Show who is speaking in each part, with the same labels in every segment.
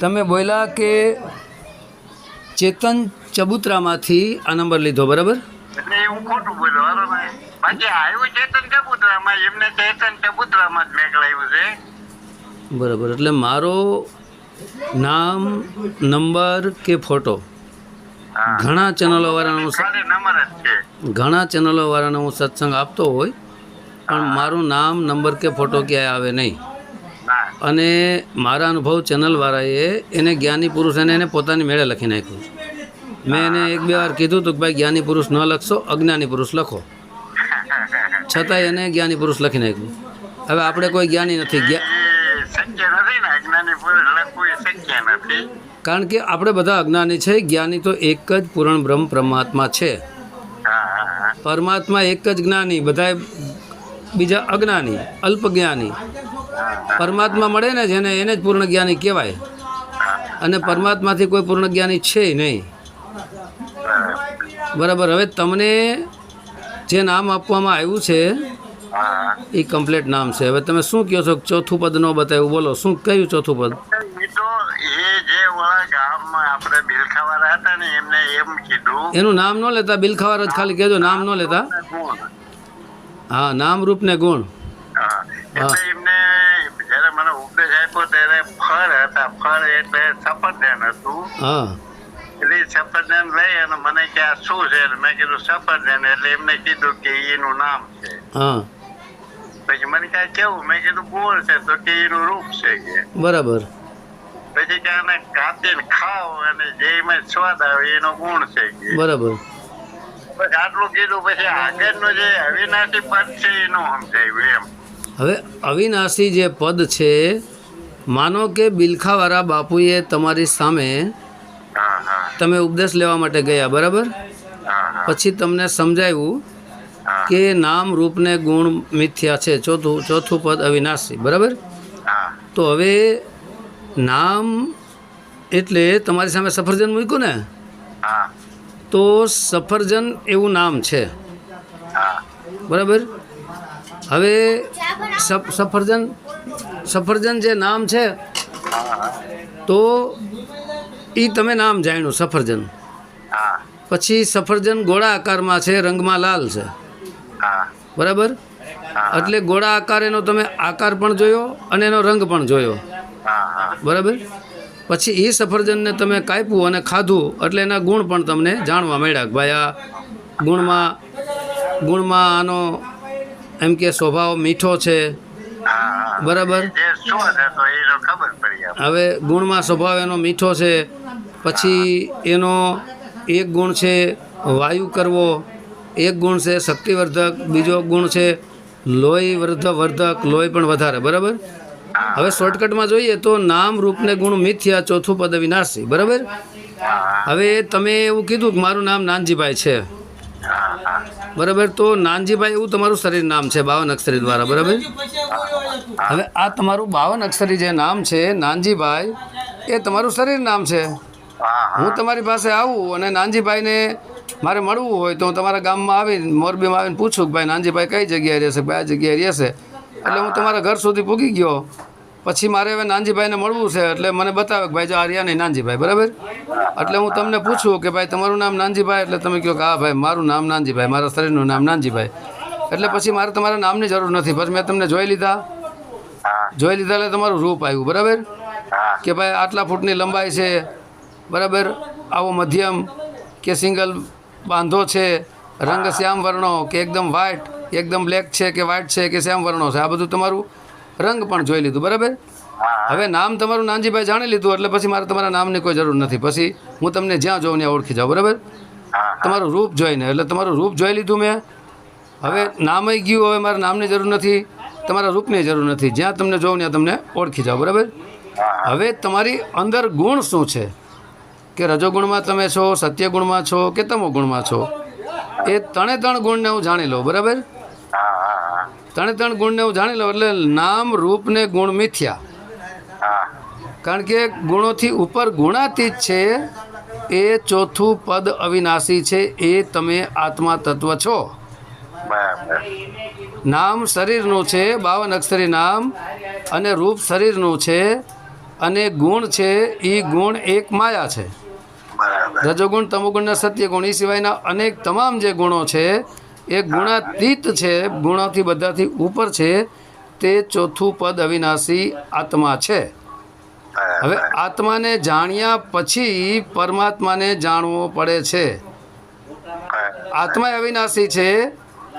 Speaker 1: તમે બોલ્યા કે ચેતન ચબુતરામાંથી આ નંબર લીધો બરાબર?
Speaker 2: એટલે એ હું ખોટું બોલ્યો. બાકી આવ્યું ચેતન ચબુતરામાં એમને ચેતન ચબુતરામાં જ મેકલાવ્યું છે.
Speaker 1: બરાબર. એટલે મારો નામ નંબર કે ફોટો? ઘણા
Speaker 2: ચેનલો વાળાનો
Speaker 1: ઘણા ચેનલો વાળાનો હું સત્સંગ આપતો હોય પણ મારું નામ નંબર કે ફોટો ક્યાંય આવે નહીં. અને મારા અનુભવ ચેનલવાળાએ એને જ્ઞાની પુરુષ એને એને પોતાની મેળે લખી નાખ્યું. મેં એને એક બે વાર કીધું હતું કે ભાઈ જ્ઞાની પુરુષ ન લખશો અજ્ઞાની પુરુષ લખો. છતાંય એને જ્ઞાની પુરુષ લખી નાખ્યું. હવે આપણે કોઈ જ્ઞાની નથી. કારણ કે આપણે બધા અજ્ઞાની છે જ્ઞાની તો એક જ પૂરણ બ્રહ્મ પરમાત્મા છે. પરમાત્મા એક જ જ્ઞાની બધા બીજા અજ્ઞાની અલ્પ જ્ઞાની પરમાત્મા મળે ને જેને એને જ પૂર્ણ જ્ઞાની કહેવાય. અને પરમાત્માથી કોઈ પૂર્ણ જ્ઞાની છે નહીં. બરાબર હવે તમને જે નામ આપવામાં આવ્યું છે એ કમ્પ્લેટ નામ છે. હવે તમે શું કહો છો? ચોથું પદ ન બતાવ્યું બોલો. શું કયું ચોથું પદ? એનું નામ ન લેતા? બિલખાવાર જ ખાલી કહેજો નામ ન લેતા? હા નામ રૂપ ને ગુણ.
Speaker 2: હા એટલે એમને જ્યારે મને ઉપદેશ આપ્યો ત્યારે ફળ એટલે સફરજન હતું.
Speaker 1: હા.
Speaker 2: એટલે સફરજન લઈ અને મને કે આ શું છે મેં કીધું સફરજન એટલે એમને કીધું કે એનું નામ છે. પછી મને કે કેવું? મેં કીધું ગોળ છે તો કે એનું રૂપ છે કે.
Speaker 1: બરાબર.
Speaker 2: પછી કે આને કાપીને ખાઓ અને જે એમાં સ્વાદ આવે એનો ગુણ છે કે.
Speaker 1: બરાબર.
Speaker 2: પછી આટલું કીધું પછી આગળનું જે અવિનાશી પદ છે એનું સમજાયું એમ.
Speaker 1: હવે અવિનાશી જે પદ છે માનો કે બિલખાવાળા બાપુએ તમારી સામે તમે ઉપદેશ લેવા માટે ગયા બરાબર? પછી તમને સમજાવ્યું કે નામ રૂપને ગુણ મિથ્યા છે ચોથું ચોથું પદ અવિનાશી બરાબર? તો હવે નામ એટલે તમારી સામે સફરજન મૂક્યું ને? તો સફરજન એવું નામ છે. બરાબર? હવે સફ- સફરજન સફરજન જે નામ છે તો એ તમે નામ જાણ્યું સફરજન.
Speaker 2: હા.
Speaker 1: પછી સફરજન ગોળા આકારમાં છે રંગમાં લાલ છે.
Speaker 2: હા.
Speaker 1: બરાબર? એટલે ગોળા આકાર એનો તમે આકાર પણ જોયો અને એનો રંગ પણ જોયો.
Speaker 2: હા હા.
Speaker 1: બરાબર? પછી એ સફરજનને તમે કાપ્યું અને ખાધું એટલે એના ગુણ પણ તમને જાણવા મળ્યા કે ભાઈ આ ગુણમાં ગુણમાં આનો એમ કે સ્વભાવ મીઠો છે. બરાબર. હવે ગુણમાં સ્વભાવ એનો મીઠો છે પછી એનો એક ગુણ છે વાયુ કરવો એક ગુણ છે શક્તિવર્ધક બીજો ગુણ છે લોહી વર્ધ વર્ધક લોહી પણ વધારે બરાબર? હવે શોર્ટકટમાં જોઈએ તો નામ રૂપને ગુણ મિથ્યા ચોથું પદ વિનાશી બરાબર? હવે તમે એવું કીધું કે મારું નામ નાનજીભાઈ છે. બરાબર? તો નાનજીભાઈ, એવું તમારું શરીર નામ છે, બાવન અક્ષરી દ્વારા, બરાબર? હવે આ તમારું બાવન અક્ષરી જે નામ છે, નાનજીભાઈ, એ તમારું શરીર નામ છે?
Speaker 2: હું
Speaker 1: તમારી પાસે આવું અને નાનજીભાઈને મારે મળવું હોય તો હું તમારા ગામમાં આવીને, મોરબીમાં આવીને પૂછું કે ભાઈ, નાનજીભાઈ કઈ જગ્યાએ રહેશે? આ જગ્યાએ રહેશે? એટલે હું તમારા ઘર સુધી પૂગી ગયો. પછી મારે હવે નાનજીભાઈને મળવું છે એટલે મને બતાવે કે ભાઈ જો આર્યા નહીં નાનજીભાઈ બરાબર? એટલે હું તમને પૂછું કે ભાઈ તમારું નામ નાનજીભાઈ? એટલે તમે કહો કે હા ભાઈ મારું નામ નાનજીભાઈ મારા શરીરનું નામ નાનજીભાઈ. એટલે પછી મારે તમારા નામની જરૂર નથી પછી મેં તમને જોઈ લીધા. જોઈ લીધા એટલે તમારું રૂપ આવ્યું બરાબર? કે ભાઈ આટલા ફૂટની લંબાઈ છે બરાબર? આવો મધ્યમ કે સિંગલ બાંધો છે રંગ શ્યામ વર્ણો કે એકદમ વ્હાઇટ એકદમ બ્લેક છે કે વ્હાઇટ છે કે શ્યામ વર્ણો છે આ બધું તમારું રંગ પણ જોઈ લીધું બરાબર? હવે નામ તમારું નાનજીભાઈ જાણી લીધું એટલે પછી મારે તમારા નામની કોઈ જરૂર નથી. પછી હું તમને જ્યાં જોઉં ત્યાં ઓળખી જાઉં બરાબર? તમારું રૂપ જોઈને એટલે તમારું રૂપ જોઈ લીધું મેં. હવે નામ ગયું હવે મારા નામની જરૂર નથી તમારા રૂપની જરૂર નથી. જ્યાં તમને જોઉં ત્યાં તમને ઓળખી જાઓ બરાબર? હવે તમારી અંદર ગુણ શું છે? કે રજોગુણમાં તમે છો સત્યગુણમાં છો કે તમો ગુણમાં છો? એ ત્રણે ત્રણ ગુણને હું જાણી લઉં બરાબર? ત્રણે ત્રણ ગુણને હું જાણી લઉં એટલે નામ રૂપ ને ગુણ મિથ્યા. કારણ કે ગુણોથી ઉપર ગુણાતીત છે એ ચોથું પદ અવિનાશી છે એ તમે આત્મા તત્વ છો. નામ શરીરનું છે બાવન અક્ષરી નામ અને રૂપ શરીરનું છે અને ગુણ છે એ ગુણ એક માયા છે. રજોગુણ તમોગુણ ને સત્યગુણ એ સિવાયના અનેક તમામ જે ગુણો છે એ ગુણાતીત છે, ગુણોથી બધાથી ઉપર છે, તે ચોથું પદ અવિનાશી આત્મા છે. હવે આત્માને જાણ્યા પછી પરમાત્માને જાણવો પડે છે. આત્મા અવિનાશી છે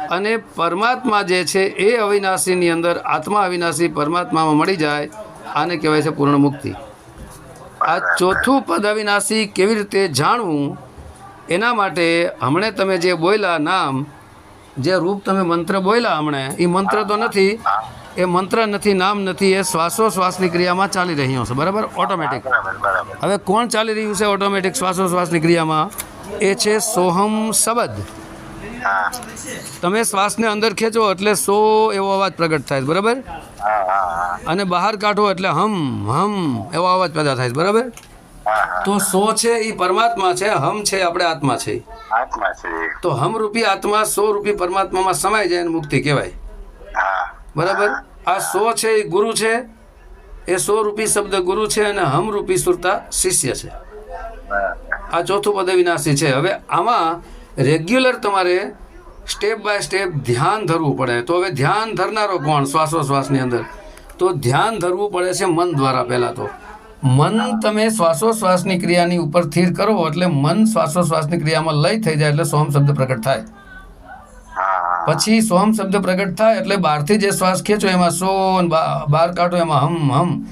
Speaker 1: અને પરમાત્મા જે છે એ અવિનાશીની અંદર આત્મા અવિનાશી પરમાત્મામાં મળી જાય, આને કહેવાય છે પૂર્ણ મુક્તિ આ ચોથું પદ અવિનાશી કેવી રીતે જાણવું, એના માટે હમણે તમે જે બોલ્યા નામ જે રૂપ તમે મંત્ર બોલ્યા હમણે એ મંત્ર તો નથી એ મંત્ર નથી નામ નથી એ શ્વાસોશ્વાસની ક્રિયામાં ચાલી રહ્યો છે. બરાબર? ઓટોમેટિક હવે કોણ ચાલી રહ્યું છે ઓટોમેટિક શ્વાસોશ્વાસની ક્રિયામાં? એ છે સોહમ શબ્દ. તમે શ્વાસને અંદર ખેંચો એટલે સો એવો અવાજ પ્રગટ થાય છે બરાબર? અને બહાર કાઢો એટલે હમ હમ એવો અવાજ પેદા થાય છે બરાબર? તો સો છે એ પરમાત્મા છે હમ છે આપણે આત્મા છે.
Speaker 2: આત્મા છે.
Speaker 1: તો હમ રૂપી આત્મા સો રૂપી પરમાત્મામાં સમાય જાય મુક્તિ કહેવાય. બરાબર? આ સો છે એ ગુરુ છે એ સો રૂપી શબ્દ ગુરુ છે અને હમ રૂપી સુરતા શિષ્ય છે. આ ચોથું પદ વિનાશી છે. હવે આમાં રેગ્યુલર તમારે સ્ટેપ બાય સ્ટેપ ધ્યાન ધરવું પડે. તો હવે ધ્યાન ધરનારો કોણ? શ્વાસોશ્વાસની અંદર. તો ધ્યાન ધરવું પડે છે મન દ્વારા પહેલાં તો. મન તમે શ્વાસોશ્વાસની ક્રિયાની ઉપર સ્થિર કરો એટલે મન શ્વાસોશ્વાસની ક્રિયામાં લય થઈ જાય એટલે સોમ શબ્દ પ્રગટ થાય. પછી સોમ શબ્દ પ્રગટ થાય એટલે બહારથી જે શ્વાસ ખેંચો એમાં સો બહાર કાઢો એમાં હમ હમ.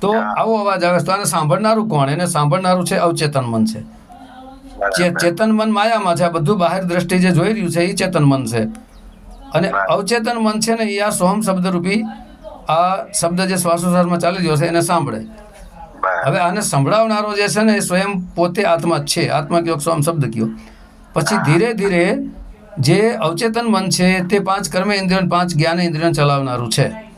Speaker 1: તો આવો અવાજ આવે. તો આને સાંભળનારું કોણ? એને સાંભળનારું છે અવચેતન મન છે. જે ચેતન મન માયામાં છે આ બધું બહાર દ્રષ્ટિ જે જોઈ રહ્યું છે એ ચેતન મન છે. અને અવચેતન મન છે ને એ આ સોહમ શબ્દરૂપી આ શબ્દ જે શ્વાસોશ્વાસમાં ચાલી રહ્યો છે એને સાંભળે. હવે આને સંભળાવનારો જે છે ને એ સ્વયં પોતે આત્મા છે. આત્મા કયો સોહમ શબ્દ કયો. પછી ધીરે ધીરે જે અવચેતન મન છે તે પાંચ કર્મ ઇન્દ્રિય પાંચ જ્ઞાન ઇન્દ્રિય ચલાવનારું છે.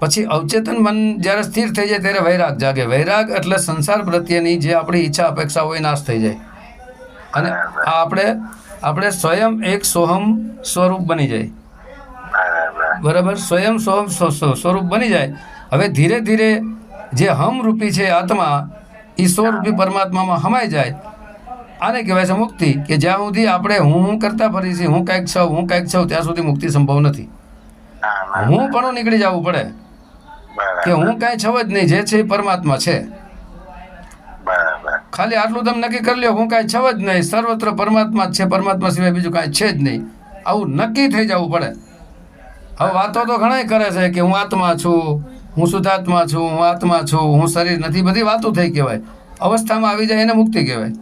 Speaker 1: પછી અવચેતન મન જ્યારે સ્થિર થઈ જાય ત્યારે વૈરાગ જાગે. વૈરાગ એટલે સંસાર પ્રત્યેની જે આપણી ઈચ્છા અપેક્ષા હોય નાશ થઈ જાય. અને આ આપણે આપણે સ્વયં એક સોહમ સ્વરૂપ બની જાય.
Speaker 2: બરાબર.
Speaker 1: સ્વયં સોહમ સ્વ- સ્વ- સ્વરૂપ બની જાય. હવે ધીરે ધીરે જે હમરૂપી છે આત્મા એ સ્વરૂપી પરમાત્મામાં હમાઈ જાય. આને કહેવાય છે મુક્તિ કે જ્યાં સુધી આપણે હું હું કરતા ફરી છીએ હું કાંઈક છું હું કાંઈક છું ત્યાં સુધી મુક્તિ સંભવ નથી.
Speaker 2: હા
Speaker 1: પણ નીકળી જવું પડે. કે હું કાંઈ છવ જ નહીં જે છે એ પરમાત્મા છે. ખાલી આટલું તમે નક્કી કરી લ્યો હું કાંઈ છું જ નહીં સર્વત્ર પરમાત્મા જ છે પરમાત્મા સિવાય બીજું કાંઈ છે જ નહીં. આવું નક્કી થઈ જવું પડે. હવે વાતો તો ઘણા કરે છે કે હું આત્મા છું હું શુદ્ધાત્મા છું હું આત્મા છું હું શરીર નથી બધી વાતો થઈ કહેવાય. અવસ્થામાં આવી જાય એને મુક્તિ કહેવાય.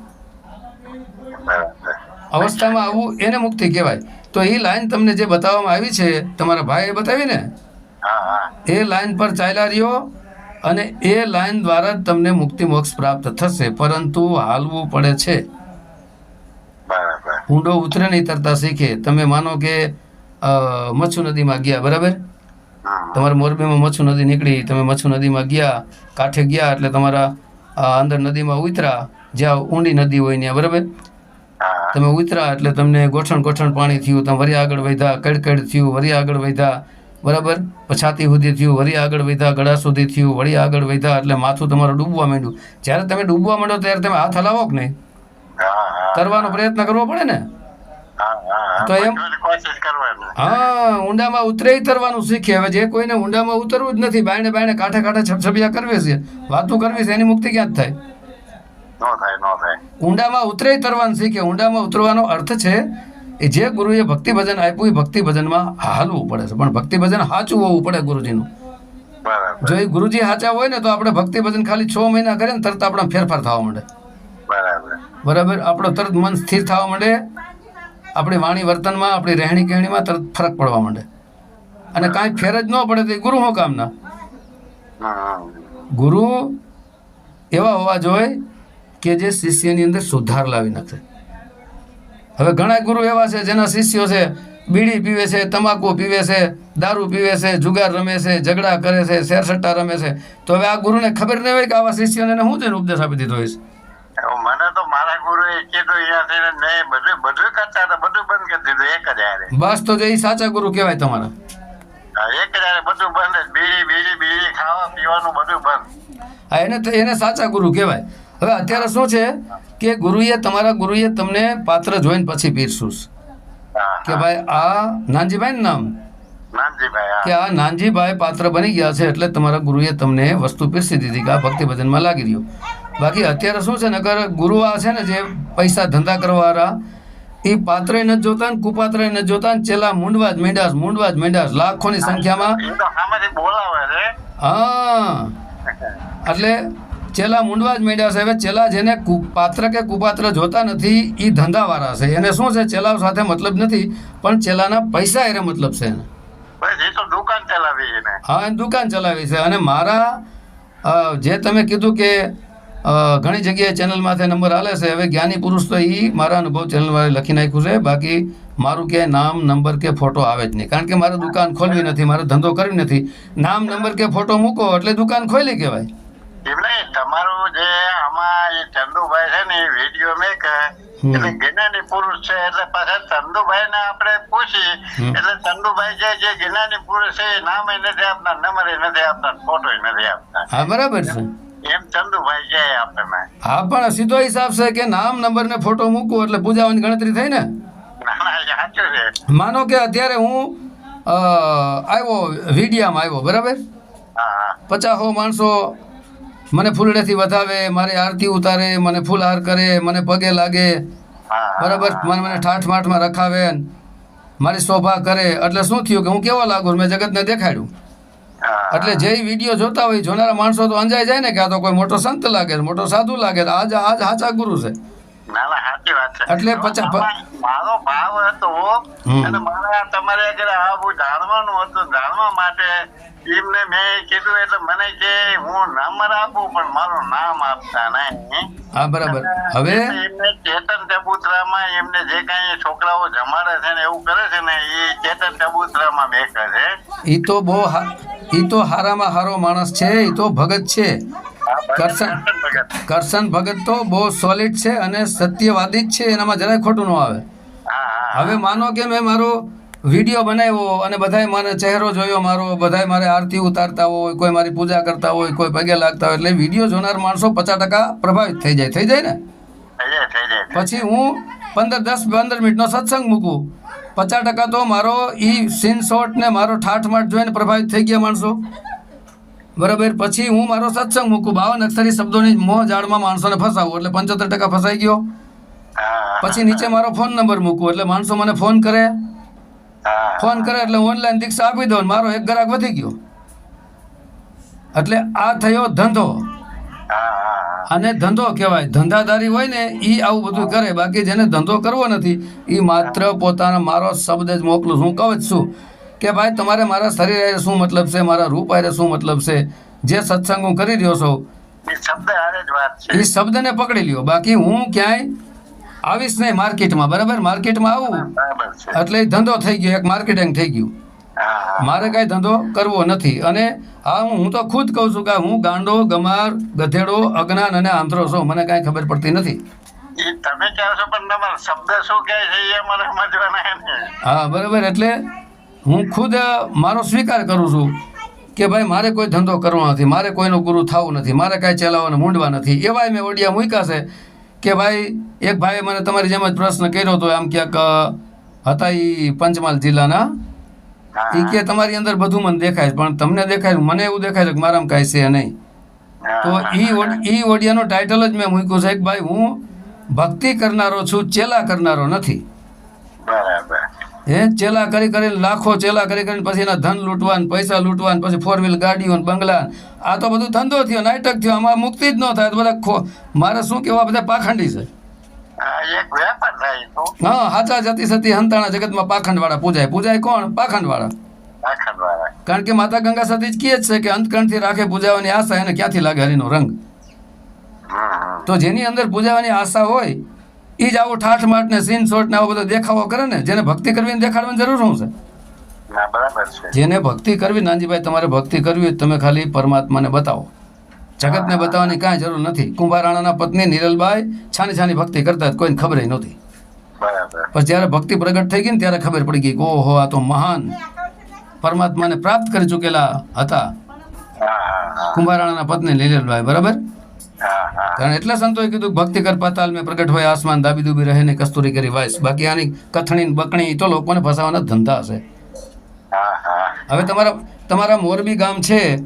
Speaker 1: અવસ્થામાં આવવું એને મુક્તિ કહેવાય. તો એ લાઈન તમને જે બતાવવામાં આવી છે તમારા ભાઈએ બતાવી ને? એ લાઈન પર ચાલ્યા રહ્યો અને એ લાઈન દ્વારા જ તમને મુક્તિ મોક્ષ પ્રાપ્ત થશે પરંતુ હાલવું પડે છે. ઊંડો ઉતરે નહીં તરતા શીખે. તમે માનો કે મચ્છુ નદીમાં ગયા બરાબર? તમારે મોરબીમાં મચ્છુ નદી નીકળી તમે મચ્છુ નદીમાં ગયા કાંઠે ગયા એટલે તમારા અંદર નદીમાં ઉતરા જ્યાં ઊંડી નદી હોય ત્યાં બરાબર? તમે ઉતરા એટલે તમને ગોઠણ ગોઠણ પાણી થયું તમે વરી આગળ વધ્યા કડકડ થયું વરી આગળ વધ્યા બરાબર? પછાતી સુધી થયું વળી આગળ વધ્યા ગળા સુધી થયું વળી આગળ વધ્યા એટલે માથું તમારું ડૂબવા માંડ્યું. જ્યારે તમે ડૂબવા માંડો ત્યારે તમે હાથ હલાવો કે નહીં? કરવાનો પ્રયત્ન કરવો પડે ને? તો એમ- હા ઊંડામાં ઉતરે તરવાનું શીખે. હવે જે કોઈને ઊંડામાં ઉતરવું જ નથી બાયણે બાયણે કાંઠે કાંઠે છપછપિયા કરવી છે. વાતું કરવી છે એની મુક્તિ ક્યાં થાય?
Speaker 2: નો થાય નો થાય.
Speaker 1: ઊંડામાં ઉતરે તરવાનું શીખે. ઊંડામાં ઉતરવાનો અર્થ છે એ જે ગુરુએ ભક્તિ ભજન આપ્યું એ ભક્તિ ભજનમાં હાલવું પડે છે. પણ ભક્તિ ભજન સાચું હોવું પડે ગુરુજીનું. જો એ ગુરુજી સાચા હોય ને તો આપણે ભક્તિ ભજન ખાલી છ મહિના કરીએ ને તરત આપણા ફેરફાર થવા માંડે.
Speaker 2: બરાબર.
Speaker 1: બરાબર? આપણો તરત મન સ્થિર થવા માંડે. આપણી વાણી વર્તનમાં, આપણી રહેણી કહેણીમાં તરત ફરક પડવા માંડે. અને કાંઈ ફેર જ ન પડે તો ગુરુ શું કામના? ગુરુ એવા હોવા જોઈએ કે જે શિષ્યની અંદર સુધાર લાવી નાખે. હવે ઘણા ગુરુ એવા છે જેના શિષ્યો છે, બીડી પીવે છે, તમાકુ પીવે છે, દારૂ પીવે છે, જુગાર રમે છે, ઝઘડા કરે છે, શેરસટ્ટા રમે છે. તો હવે આ ગુરુને ખબર નહીં હોય કે આવા શિષ્યોને હું થઈને ઉપદેશ આપી દીધો હોય
Speaker 2: મને તો મારા ગુરુએ તો અહીંયા મેં બધું બધું કરતા હતા બધું બંધ કરી દીધું એક જ હારે.
Speaker 1: બસ તો જે સાચા ગુરુ કહેવાય તમારા.
Speaker 2: એક જ હારે બધું બંધ બીડી બીડી બીડી ખાવા પીવાનું બધું બંધ.
Speaker 1: હા એને એને સાચા ગુરુ કહેવાય. હવે અત્યારે શું છે કે ગુરુએ તમારા ગુરુએ તમને પાત્ર જોઈને પછી પીરસું કે ભાઈ આ નાનજીભાઈ નામ કે આ નાનજીભાઈ પાત્ર બની ગયા છે એટલે તમારા ગુરુએ તમને વસ્તુ પીરસી દીધી કે આ ભક્તિ ભજનમાં લાગી રહ્યો. બાકી અત્યારે શું છે ને અગર ગુરુ આ છે ને જે પૈસા ધંધા કરવાવાળા એ પાત્ર ન જોતા ને કુપાત્રય ન જોતા ને ચેલા મૂંડવા જ મેંડાસ મૂંડવા જ મેંડાસ લાખોની સંખ્યામાં હા. એટલે ચેલા મૂંડવા જ મેંડ્યા છે હવે ચેલા જેને પાત્ર કે કુપાત્ર જોતા નથી એ ધંધાવાળા છે. એને શું છે ચેલા સાથે મતલબ નથી પણ ચેલાના પૈસા એને મતલબ છે એને.
Speaker 2: એ તો દુકાન ચલાવી
Speaker 1: હા દુકાન ચલાવી છે. અને મારા જે તમે કીધું કે ઘણી જગ્યાએ ચેનલમાંથી નંબર આલે છે. હવે જ્ઞાની પુરુષ તો એ મારા અનુભવ ચેનલમાં લખી નાખ્યું છે. બાકી મારું કે નામ નંબર કે ફોટો આવે જ નહીં. કારણ કે મારે દુકાન ખોલવી નથી મારે ધંધો કરવી નથી. નામ નંબર કે ફોટો મૂકો એટલે દુકાન ખોલી કહેવાય.
Speaker 2: એમ નહીં તમારું જે આમાં ચંદુભાઈ છે ને એ વીડિયો મેક. એટલે જ્ઞાની પુરુષ છે એટલે પાછા ચંદુભાઈ ને આપણે પૂછી એટલે ચંદુભાઈ જે જે જ્ઞાની પુરુષ છે એ નામ નથી આપતા નંબર નથી આપતા ફોટો નથી આપતા.
Speaker 1: હા બરાબર છે. હા પણ સીધો હિસાબ છે કે નામ નંબર ને ફોટો મૂકવું એટલે પૂજાવાની ગણતરી થઈ ને? માનો કે અત્યારે હું આવ્યો વિડિયામાં આવ્યો બરાબર? પચાસો માણસો મને ફૂલડેથી વધાવે મારી આરતી ઉતારે મને ફૂલહાર કરે મને પગે લાગે બરાબર? મને મને ઠાઠ માઠમાં રખાવે મારી શોભા કરે. એટલે શું થયું કે હું કેવો લાગુ? મેં જગતને દેખાડ્યું. એટલે જે વીડિયો જોતા હોય જોનારા માણસો તો અંજાઈ જાય ને કે આ તો કોઈ મોટો સંત લાગે મોટો સાધુ લાગે આજ આજ સાચા ગુરુ છે. એટલે
Speaker 2: મારો ભાવ હતો અને મારે તમારે આગળ આ જાણવાનું હતું જાણવા માટે એમને મેં કીધું એટલે મને કે હું નંબર આપું પણ મારું નામ આપતા નહીં.
Speaker 1: હા બરાબર. હવે?
Speaker 2: એમને ચેતન ચબુતરામાં એમને જે કાંઈ છોકરાઓ જમાડે છે ને એવું કરે છે ને એ ચેતન ચબુતરામાં બેસે છે.
Speaker 1: એ તો બહુ એ તો હારામાં હારો માણસ છે એ તો ભગત છે. કરશન.
Speaker 2: કરશન ભગત.
Speaker 1: તો બહુ સોલિડ છે અને સત્યવાદી જ છે એનામાં જરાય ખોટું ન આવે.
Speaker 2: હા હા.
Speaker 1: હવે માનો કે મેં મારો વીડિયો બનાવ્યો અને બધાય મારે ચહેરો જોયો મારો બધાય મારે આરતી ઉતારતા હોય કોઈ મારી પૂજા કરતા હોય કોઈ પગે લાગતા હોય એટલે વીડિયો જોનાર માણસો પચાસ ટકા પ્રભાવિત થઈ જાય થઈ જાય ને? પછી હું પંદર દસ પંદર મિનિટનો સત્સંગ મૂકું. પચાસ ટકા તો મારો ઈ સીન શોટ ને મારો ઠાઠ માઠ જોઈને પ્રભાવિત થઈ ગયા માણસો. બરાબર? પછી હું મારો સત્સંગ મૂકું. બાવન અક્ષરી શબ્દોની મોહ જાળમાં માણસોને ફસાવું એટલે પંચોતેર ટકા ફસાઈ ગયો. પછી નીચે મારો ફોન નંબર મૂકું એટલે માણસો મને ફોન કરે. ફોન કરે એટલે ઓનલાઈન દીક્ષા આપી દો મારો એક ગ્રાહક વધી ગયો. એટલે આ થયો ધંધો. આને ધંધો કહેવાય. ધંધાદારી હોય ને એ આવું બધું કરે. બાકી જેને ધંધો કરવો નથી એ માત્ર પોતાનો મારો શબ્દ જ મોકલું. છું હું કહું જ છું કે ભાઈ તમારે મારા શરીર શું મતલબ છે? મારા રૂપ આરે શું મતલબ છે? જે સત્સંગ હું કરી રહ્યો છું
Speaker 2: એ શબ્દ છે.
Speaker 1: એ શબ્દને પકડી લ્યો. બાકી હું ક્યાંય આવીશ નહીં માર્કેટમાં બરાબર? માર્કેટમાં આવું. એટલે ધંધો થઈ ગયો એક માર્કેટિંગ થઈ ગયું. મારે કાંઈ ધંધો કરવો નથી. અને હા હું હું તો ખુદ કહું છું કે હું ગાંડો ગમાર ગધેડો અજ્ઞાન અને આંધ્રો છું. મને કાંઈ ખબર પડતી નથી.
Speaker 2: તમે કહો છો પણ તમારો શબ્દ શું કહે છે એ અમારે સમજવાના
Speaker 1: હા બરાબર. એટલે હું ખુદ મારો સ્વીકાર કરું છું કે ભાઈ મારે કોઈ ધંધો કરવો નથી. મારે કોઈનો ગુરુ થવું નથી. મારે કાંઈ ચલાવવાને મૂંડવા નથી. એવાય મેં ઓડિયા મૂક્યા છે. કે ભાઈ એક ભાઈએ મને તમારી જેમ જ પ્રશ્ન કર્યો હતો આમ ક્યાંક હતા એ પંચમહાલ જિલ્લાના. એ કે તમારી અંદર બધું મને દેખાય છે પણ તમને દેખાય મને એવું દેખાય છે કે મારામાં કાંઈ છે નહીં. તો ઈ ઈ ઓડિયાનો ટાઇટલ જ મેં મૂક્યું છે કે ભાઈ હું ભક્તિ કરનારો છું ચેલા કરનારો નથી.
Speaker 2: બરાબર.
Speaker 1: હે ચેલા કરી કરીને લાખો ચેલા કરી કરીને પછી એના ધન લૂંટવા પૈસા લૂંટવા પછી ફોર વ્હીલ ગાડીઓ બંગલા આ તો બધું ધંધો થયો નાટક થયો આમાં મુક્તિ જ ન થાય તો બધા મારે શું કેવા બધા પાખંડી છે.
Speaker 2: હા
Speaker 1: હાચા જતી સતી હંતાણા જગતમાં પાખંડવાળા પૂજાય. પૂજાય કોણ? પાખંડવાળા.
Speaker 2: વાળા
Speaker 1: કારણ કે માતા ગંગા સતી જ કહે છે કે અંતકણથી રાખે પૂજાવાની આશા એને ક્યાંથી લાગે હરિનો રંગ? તો જેની અંદર પૂજાવાની આશા હોય એ જ આવો ઠાઠ માઠ ને સીન શોટ ને આવો બધો દેખાવો કરે ને જેને ભક્તિ કરવી દેખાડવાની જરૂર શું છે? જેને ભક્તિ કરવી નાનજીભાઈ તમારે ભક્તિ કરવી તમે ખાલી પરમાત્માને બતાવો. જગતને બતાવવાની કાંઈ જરૂર નથી. કુંભારાણાના પત્ની નિરલબાઈ છાની છાની ભક્તિ કરતા કોઈને ખબર નહોતી.
Speaker 2: બરાબર.
Speaker 1: પછી જ્યારે ભક્તિ પ્રગટ થઈ ગઈ ને ત્યારે ખબર પડી ગઈ કે ઓહો આ તો મહાન પરમાત્માને પ્રાપ્ત કરી ચૂકેલા હતા. કુંભારાણાના પત્ની લીલેલભાઈ બરાબર? કારણ એટલે સંતોએ કીધું ભક્તિ કર પાતાલ મેં પ્રગટ હોય આસમાન દાબી દુબી રહે ને કસ્તુરી કરી વાયસ. બાકી આની કથણી બકણી તો લોકોને ફસાવાના ધંધા હશે. હવે તમારા તમારા મોરબી ગામ છે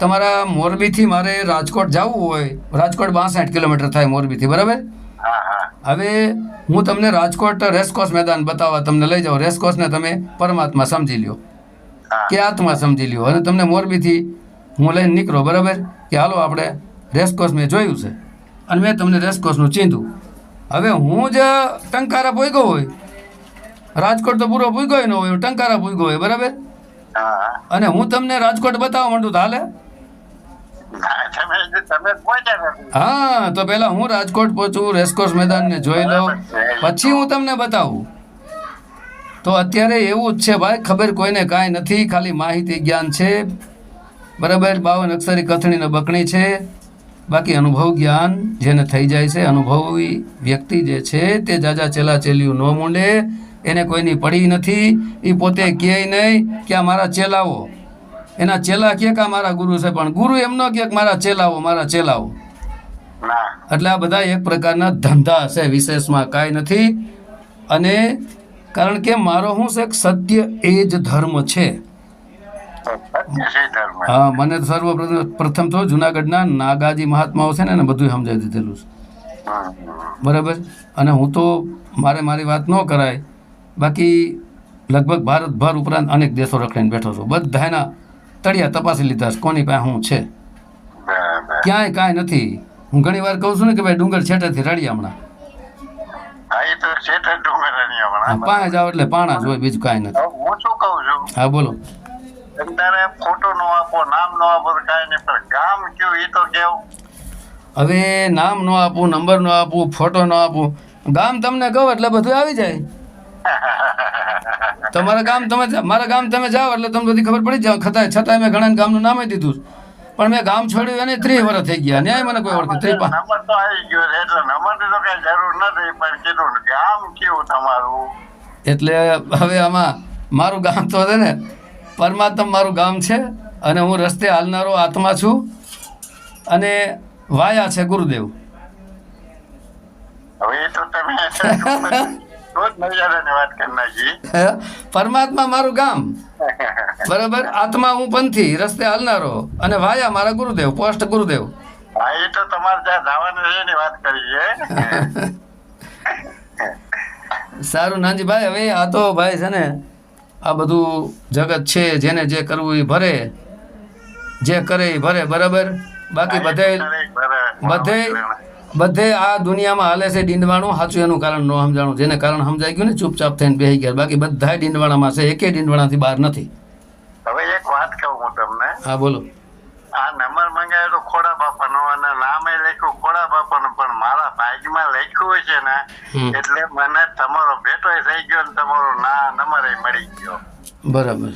Speaker 1: તમારા મોરબીથી મારે રાજકોટ જવું હોય રાજકોટ બાસઠ કિલોમીટર થાય મોરબીથી બરાબર? હવે હું તમને રાજકોટ રેસકોર્સ મેદાન બતાવવા તમને લઈ જાઉં. રેસકોર્સને તમે પરમાત્મા સમજી લ્યો. કે આત્મા સમજી લ્યો. અને તમને મોરબીથી હું લઈને નીકળો બરાબર? કે હાલો આપણે રેસકોર્સ મેં જોયું છે. અને મેં તમને રેસકોર્સનું ચીંધું. હવે હું જ ટંકારા પૂગ્યો હોય રાજકોટ તો પૂરો ભૂગ્યો ન હોય ટંકારા ભૂગ્યો હોય બરાબર? અને હું તમને રાજકોટ બતાવવા માંડું હાલે હા તો પેલા હું રાજકોટ પહોંચું રેસકોર્સ મેદાનને જોઈ લઉં. પછી હું તમને બતાવું. તો અત્યારે એવું જ છે ભાઈ ખબર કોઈને કાંઈ નથી ખાલી માહિતી જ્ઞાન છે. બરાબર બાવન અક્ષરી કથણી ને બકણી છે. બાકી અનુભવ જ્ઞાન જેને થઈ જાય છે અનુભવી વ્યક્તિ જે છે તે જાજા ચેલા ચેલિયું ન મૂંડે. એને કોઈની પડી નથી એ પોતે કહે નહીં કે આ મારા ચેલાઓ. એના ચેલા કે આ મારા ગુરુ છે પણ ગુરુ એમ ન કે મારા ચેલાઓ મારા ચેલાઓ. એટલે આ બધા એક પ્રકારના ધંધા છે વિશેષમાં કાંઈ નથી. અને કારણ કે મારો શું છે સત્ય એ જ ધર્મ છે. હા મને સર્વ પ્રથમ તો જુનાગઢના નાગાજી મહાત્માઓ છે ને એને બધું સમજાવી દીધેલું છે. બરાબર? અને હું તો મારે મારી વાત ન કરાય. બાકી લગભગ ભારતભર ઉપરાંત અનેક દેશો રખડીને બેઠો છું. બધાના તળિયા તપાસી લીધા છે કોની પાસે હું છે. ક્યાંય કાંઈ નથી. હું ઘણી વાર કહું છું ને કે ભાઈ ડુંગર છેટેથી રડી હમણાં. પાંચ જાવ એટલે પાણા જ હોય બીજું કાંઈ નથી.
Speaker 2: હું શું કહું છું?
Speaker 1: હા બોલો.
Speaker 2: ફોટો નો આપો નામ નો આપો કાંઈ નહીં પણ ગામ કયું એ તો કેવું?
Speaker 1: હવે નામ ન આપું નંબર ન આપું ફોટો ન આપું. ગામ તમને કહો એટલે બધું આવી જાય. તમારા ગામ તમે મારા ગામ તમે જાઓ એટલે તમને બધી ખબર પડી જાવ ખતા છતાં મેં ઘણા ગામનું નામ દીધું પણ મેં ગામ છોડ્યું એને ત્રીસ વર્ષ થઈ ગયા. ન્યાય મને કોઈ ઓળખે. ત્રીસ
Speaker 2: નંબર તો આવી ગયો એટલે નંબર તો કઈ જરૂર નથી પણ કીધું ગામ કેવું તમારું?
Speaker 1: એટલે હવે આમાં મારું ગામ તો છે ને પરમાત્મ મારું ગામ છે અને હું રસ્તે હાલનારો આત્મા છું અને વાયા છે ગુરુદેવ.
Speaker 2: હવે તો તમે
Speaker 1: પરમાત્મા મારું ગામ. બરાબર? આત્મા હું પંથી રસ્તે હાલનારો. અને વાયા મારા ગુરુદેવ પોસ્ટ ગુરુદેવ.
Speaker 2: હા એ તો તમારે ત્યાં જવાનું છે વાત કરી
Speaker 1: સારું નાનજી ભાઈ હવે આ તો ભાઈ છે ને આ બધું જગત છે જેને જે કરવું એ ભરે. જે કરે એ ભરે બરાબર? બાકી બધે બધે બધે આ દુનિયામાં હાલે છે ડીંડવાણું સાચું એનું કારણ ન સમજાણું. જેને કારણ સમજાઈ ગયું ને ચૂપચાપ થઈને બેસી ગયા. બાકી બધા ડીંડવાણામાં છે. એકે ડીંડવાણાથી બહાર નથી.
Speaker 2: હવે એક વાત કહું હું તમને.
Speaker 1: હા બોલો.
Speaker 2: આ નંબર મંગાવ્યો તો ખોડા બાપાનો અને નામે લખ્યું ખોડા બાપાનું પણ મારા ભાગમાં લખ્યું છે ને એટલે મને તમારો ભેટો થઈ ગયો ને તમારો ના નંબર મળી ગયો.
Speaker 1: બરાબર.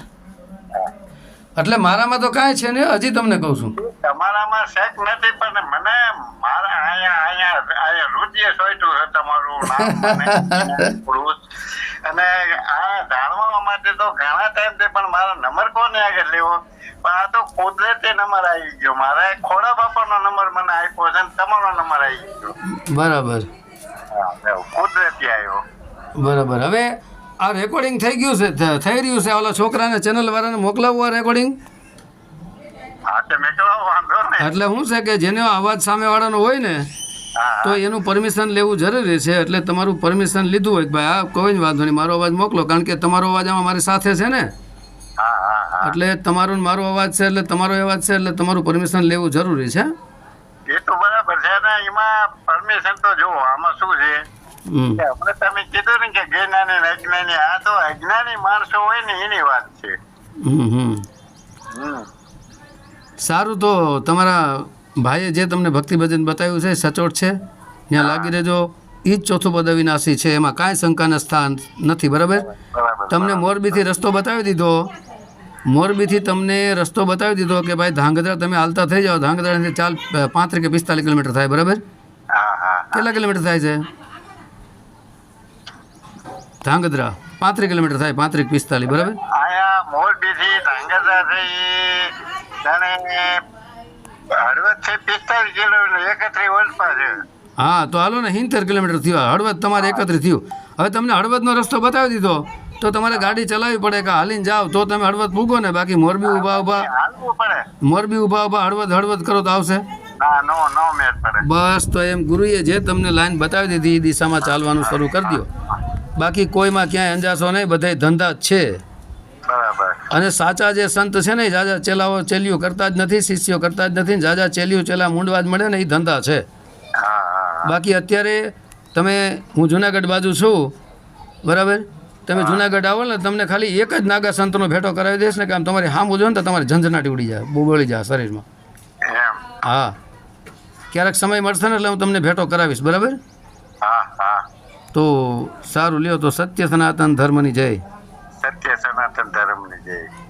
Speaker 1: એટલે મારામાં તો કાંઈ છે ને હજી તમને કહું છું.
Speaker 2: તમારામાં શેક નથી પણ મને મારા અહીંયા અહીંયા અહીંયા રુચિએ સોયટું છે તમારું અને આ જાણવા માટે તો ઘણા ટાઈમથી પણ મારો નંબર કોને આગળ લેવો? પણ આ તો કુદરતી નંબર આવી ગયો. મારે ખોડા બાપાનો નંબર મને આપ્યો છે ને તમારો નંબર આવી ગયો.
Speaker 1: બરાબર.
Speaker 2: કુદરતી આવ્યો.
Speaker 1: બરાબર. હવે આ રેકોર્ડિંગ થઈ ગયું છે. થઈ રહ્યું છે. ઓલા છોકરાને ચેનલ વાળાને મોકલાવું આ રેકોર્ડિંગ એટલે શું છે કે જેનો અવાજ સામેવાળાનો હોય ને તો એનું પરમિશન લેવું જરૂરી છે. એટલે તમારું પરમિશન લીધું હોય કે ભાઈ આ કોઈ જ વાંધો નહીં. મારો અવાજ મોકલો કારણ કે તમારો અવાજ આમાં મારી સાથે છે ને. એટલે તમારો મારો અવાજ છે એટલે તમારો અવાજ છે એટલે તમારું પરમિશન લેવું જરૂરી છે.
Speaker 2: એ તો બરાબર છે. ને એમાં પરમિશન તો જુઓ આમાં શું છે? તમે કીધું ને કે જ્ઞાની ને અજ્ઞાની આ તો અજ્ઞાની માણસો હોય ને એની વાત છે.
Speaker 1: સારું તો તમારા ભાઈએ જે તમને ભક્તિ ભજન બતાવ્યું છે સચોટ છે. ત્યાં લાગી રહેજો. એ જ ચોથું પદ અવિનાશી છે. એમાં કાંઈ શંકાના સ્થાન નથી બરાબર? તમને મોરબીથી રસ્તો બતાવી દીધો. મોરબીથી તમને રસ્તો બતાવી દીધો કે ભાઈ ધાંગધ્રા તમે હાલતા થઈ જાઓ. ધાંગધ્રાથી ચાલ પાંત્રીસ કે પિસ્તાલીસ કિલોમીટર થાય બરાબર? કેટલા કિલોમીટર થાય છે? ધાંગધ્રા. પાંત્રીસ કિલોમીટર થાય પાંત્રીસ પિસ્તાલીસ બરાબર?
Speaker 2: અહીંયા મોરબીથી વર્ષમાં છે
Speaker 1: હા તો હાલો ને સિત્તેર કિલોમીટર થયો. હળવદ તમારે એકત્રીસ થયું. હવે તમને હળવદનો રસ્તો બતાવી દીધો. તો તમારે ગાડી ચલાવવી પડે કે હાલીને જાઓ તો તમે હળવદ પૂગો ને બાકી મોરબી ઊભા
Speaker 2: પડે.
Speaker 1: મોરબી ઊભા ઊભા હળવદ હળવદ કરો તો આવશે. બસ તો એમ ગુરુએ જે તમને લાઈન બતાવી દીધી એ દિશામાં ચાલવાનું શરૂ કરી દો બાકી કોઈમાં ક્યાંય અંજાશો નહીં બધાય ધંધા જ છે.
Speaker 2: બરાબર.
Speaker 1: અને સાચા જે સંત છે ને જાજા ચેલાઓ ચેલીઓ કરતા જ નથી શિષ્યો કરતા જ નથી જાજા ચેલીઓ ચેલા મૂંડવા જ મળે ને એ ધંધા છે. બાકી અત્યારે તમે હું જુનાગઢ બાજુ છું બરાબર? તમે જુનાગઢ આવો ને તમને ખાલી એક જ નાગા સંતનો ભેટો કરાવી દઈશ ને કે આમ તમારી હામ જો ને તો તમારી ઝંઝનાટી ઉડી જાય બોબળી જાય શરીરમાં. હા. ક્યારેક સમય મળશે ને એટલે હું તમને ભેટો કરાવીશ બરાબર?
Speaker 2: હા હા.
Speaker 1: તો સારું લ્યો તો સત્ય સનાતન ધર્મની જય.
Speaker 2: સત્ય સનાતન ધર્મની જય.